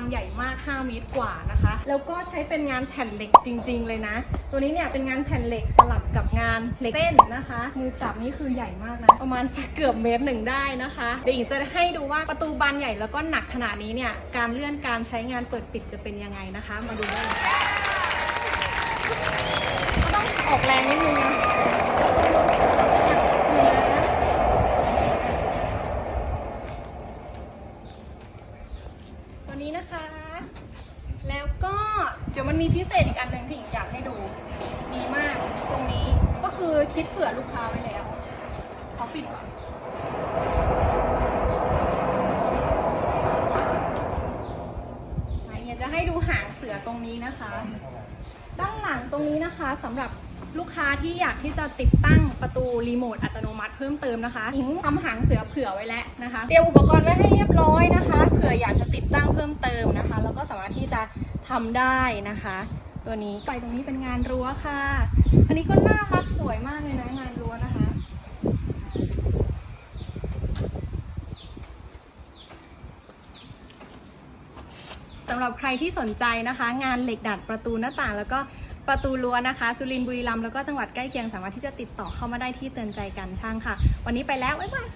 านใหญ่มาก 5 เมตรกว่านะคะ แล้วก็ใช้เป็นงานแผ่นเหล็กจริง ๆ เลยนะ ตัวนี้เนี่ยเป็นงานแผ่นเหล็กสลับกับงานเหล็กเส้นนะคะ มือจับนี่คือใหญ่มากนะ ประมาณสักเกือบเมตรหนึ่งได้นะคะ เดี๋ยวอิงจะให้ดูว่าประตูบานใหญ่แล้วก็หนักขนาดนี้เนี่ย การเลื่อนการใช้งานเปิดปิดจะเป็นยังไงนะคะ มาดูได้เลยก็ต้องออกแรงนิดนึงนะ ตัว นี้นะคะ แล้วก็เดี๋ยวมันมีพิเศษอีกอันหนึ่งที่อยากให้ดูดีมากตรงนี้ก็คือคิดเผื่อลูกค้าไว้แล้วขอปิดก่อนอะเนี่ยจะให้ดูหางเสือตรงนี้นะคะ ด้านหลังตรงนี้นะคะสำหรับลูกค้าที่อยากที่จะติดตั้งประตูรีโมทอัตโนมัติเพิ่มเติมนะคะหิงทำหางเสือเผื่อไว้แล้วนะคะ เตรียมอุปกรณ์ไว้ให้เรียบร้อยนะคะ มเติมนะคะ แล้วก็สามารถที่จะทำได้นะคะ ตัวนี้ไปตรงนี้เป็นงานรั้วค่ะ อันนี้ก็น่ารักสวยมากเลยนะงานรั้วนะคะ สำหรับใครที่สนใจนะคะ งานเหล็กดัดประตูหน้าต่างแล้วก็ประตูรั้วนะคะ สุรินทร์บุรีรัมย์แล้วก็จังหวัดใกล้เคียงสามารถที่จะติดต่อเข้ามาได้ที่เตือนใจกันช่างค่ะ วันนี้ไปแล้ว บ๊ายบาย